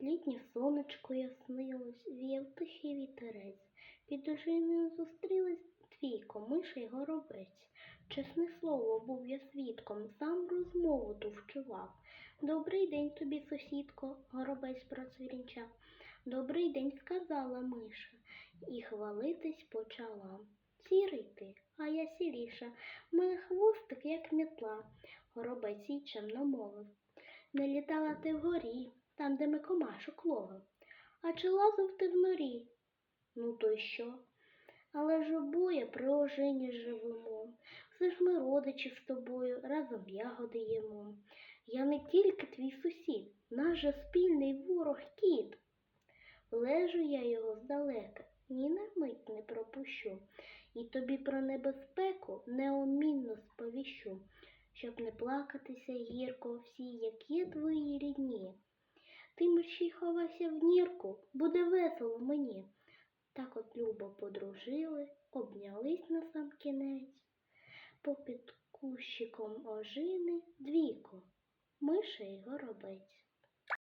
Літнє сонечко яснилось, віяв тихий вітерець. Під ожиною зустрілись двійко, миша й горобець. Чесне слово, був я свідком, сам розмову ту вчував. Добрий день тобі, сусідко, горобець процвірінчав. Добрий день, сказала миша, і хвалитись почала. Сірий ти, а я сіріша, мене хвостик, як мітла, горобець їй чемно мовив. Не літала ти вгорі, там, де ми комашок ловив. А чи лазив ти в норі? Ну то й що? Але ж обоє при ожині живемо. Все ж ми родичі з тобою, разом ягоди їмо. Я не тільки твій сусід, наш же спільний ворог кіт. Лежу я його здалека, ні на мить не пропущу, і тобі про небезпеку неомінно сповіщу, щоб не плакатися гірко всі, як є твої рідні. Ти мерщій ховайся в нірку, буде весело мені. Так от любо подружили, обнялись на сам кінець. Попід кущиком ожини двійко, миша й горобець.